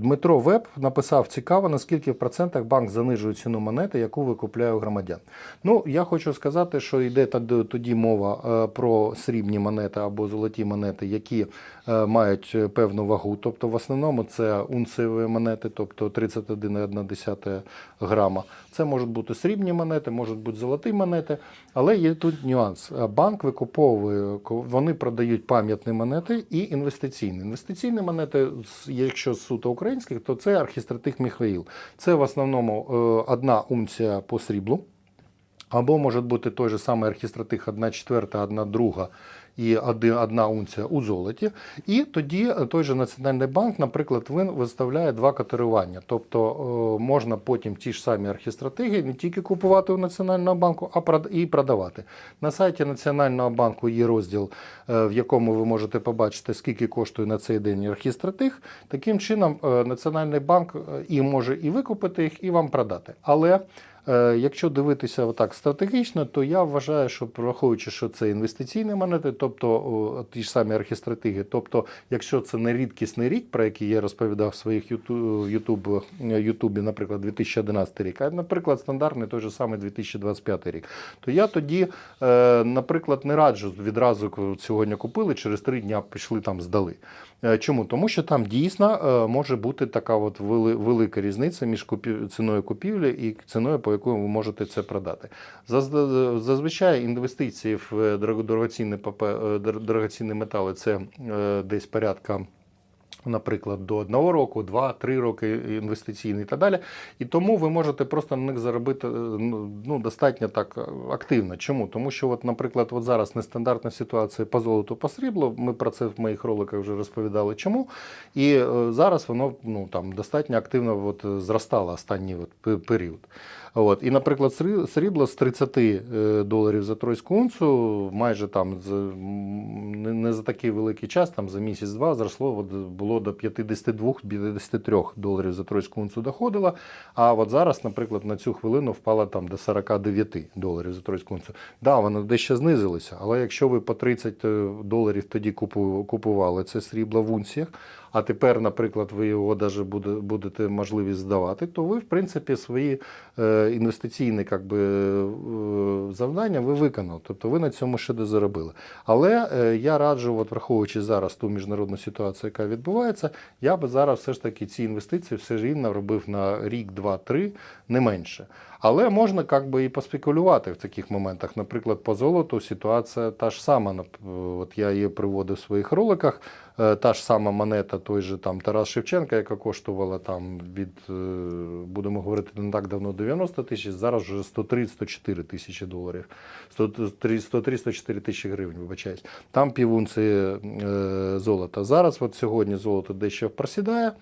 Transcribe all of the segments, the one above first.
Дмитро Веб написав цікаво, наскільки в процентах банк занижує ціну монети, яку викупляє громадян. Ну, я хочу сказати, що йде тоді мова е, про срібні монети або золоті монети, які е, мають е, певну вагу. Тобто, в основному це унцієві монети, тобто 31,1 грама. Це можуть бути срібні монети, можуть бути золоті монети, але є тут нюанс. Банк викуповує, вони продають пам'ятні монети і інвестиційні. Інвестиційні монети, якщо суто українських, то це архістратих Міхаїл. Це в основному е, одна унція по сріблу. Або може бути той же самий архістратих 1 четверта, 1 друга і одна унція у золоті. І тоді той же Національний банк, наприклад, він виставляє два котирування. Тобто е, можна потім ті ж самі архістратегії не тільки купувати у Національного банку, а і продавати. На сайті Національного банку є розділ, е, в якому ви можете побачити, скільки коштує на цей день архістратиг. Таким чином, е, Національний банк е, і може і викупити їх, і вам продати. Але Е, Якщо дивитися отак стратегічно, то я вважаю, що враховуючи, що це інвестиційні монети, тобто ті ж самі архістратиги, тобто, якщо це не рідкісний рік, про який я розповідав в своїх ютуб, ютубі, наприклад, 2011 рік, а наприклад, стандартний той же самий 2025 рік, то я тоді, е, наприклад, не раджу відразу сьогодні купили, через три дня пішли там здали. Е, Чому? Тому що там дійсно е, може бути така от велика різниця між ціною купівлі і ціною, по якому ви можете це продати. Зазвичай інвестиції в е, дорогоцінні метали це десь порядка. Наприклад, до одного року, два-три роки інвестиційний і так далі. І тому ви можете просто на них заробити е, ну, ну, достатньо так е, активно. Чому? Тому що, от, наприклад, от зараз нестандартна ситуація по золоту по сріблу. Ми про це в моїх роликах вже розповідали. Чому? І е, зараз воно ну, там, достатньо активно от, зростало останній от, період. От. І, наприклад, срібло з 30 е, доларів за тройську унцу, майже там не, за такий великий час, там за місяць-два зросло, от, було до 52-53 доларів за тройську унцу доходило. А от зараз, наприклад, на цю хвилину впала там до 49 доларів за тройську унцу. Да, воно дещо знизилося, але якщо ви по 30 доларів тоді купували це срібло в унціях, а тепер, наприклад, ви його даже буде, будете можливість здавати, то ви, в принципі, свої е, інвестиційні как би, е, завдання ви виконали. Тобто ви на цьому ще заробили. Але е, я раджу, от, враховуючи зараз ту міжнародну ситуацію, яка відбувається, я би зараз все ж таки ці інвестиції все ж рівно робив на рік, два, три, не менше. Але можна как би, і поспекулювати в таких моментах. Наприклад, по золоту ситуація та ж сама. От я її приводив в своїх роликах. Е, Та ж сама монета, той же там Тарас Шевченка, яка коштувала там від, е, будемо говорити, не так давно 90 тисяч, зараз вже 103-104 тисячі доларів. 103-104 тисячі гривень, вибачаюсь. Там півунці е, золота. Зараз, от сьогодні золото дещо просідає.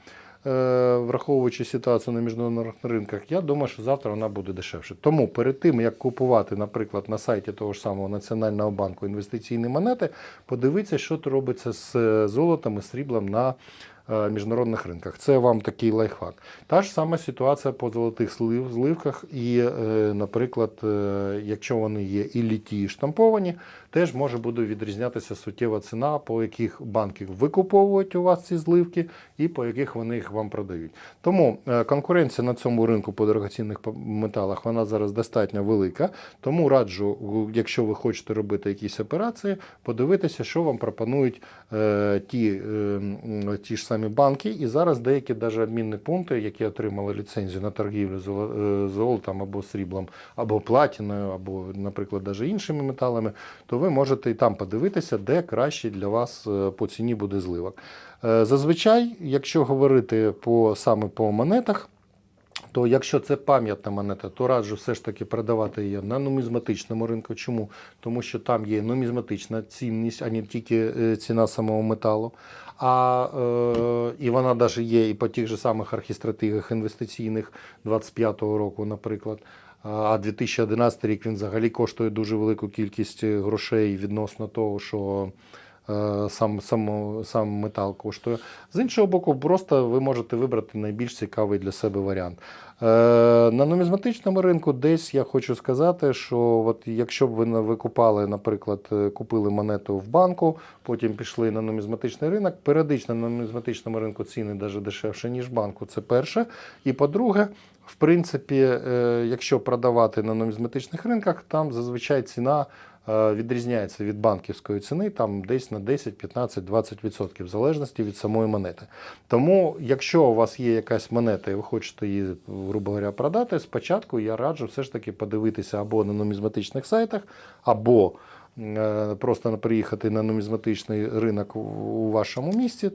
Е, Враховуючи ситуацію на міжнародних ринках, я думаю, що завтра вона буде дешевше. Тому перед тим, як купувати, наприклад, на сайті того ж самого Національного банку інвестиційні монети, подивіться, що робиться з е, золотом і сріблом на міжнародних ринках. Це вам такий лайфхак. Та ж сама ситуація по золотих зливках. І, е, наприклад, е, якщо вони є і літі, і штамповані, теж може буде відрізнятися суттєва ціна, по яких банки викуповують у вас ці зливки, і по яких вони їх вам продають. Тому е, конкуренція на цьому ринку по дорогоцінних металах вона зараз достатньо велика. Тому раджу, якщо ви хочете робити якісь операції, подивитися, що вам пропонують е, ті, е, ті ж самі банки. І зараз деякі навіть обмінні пункти, які отримали ліцензію на торгівлю е, золотом або сріблом, або платіною, або, наприклад, навіть іншими металами, то ви можете і там подивитися, де краще для вас е, по ціні буде зливок. Е, Зазвичай, якщо говорити по саме по монетах, то якщо це пам'ятна монета, то раджу все ж таки продавати її на нумізматичному ринку. Чому? Тому що там є нумізматична цінність, а не тільки е, ціна самого металу. А, е, і вона навіть є і по тих же самих архістратигах інвестиційних 25-го року, наприклад. А 2011 рік він взагалі коштує дуже велику кількість е, грошей відносно того, що сам, сам, сам метал коштує. З іншого боку, просто ви можете вибрати найбільш цікавий для себе варіант. Е, На нумізматичному ринку десь я хочу сказати, що от якщо б ви на- ви купали, наприклад, е, купили монету в банку, потім пішли на нумізматичний ринок, періодично на нумізматичному ринку ціни навіть дешевше, ніж банку. Це перше. І по-друге, в принципі, е, якщо продавати на нумізматичних ринках, там зазвичай ціна е, відрізняється від банківської ціни, там десь на 10, 15, 20% в залежності від самої монети. Тому, якщо у вас є якась монета і ви хочете її, грубо говоря, продати, спочатку я раджу все ж таки подивитися або на нумізматичних сайтах, або е, просто приїхати на нумізматичний ринок у вашому місті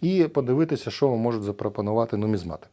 і подивитися, що вам можуть запропонувати нумізмати.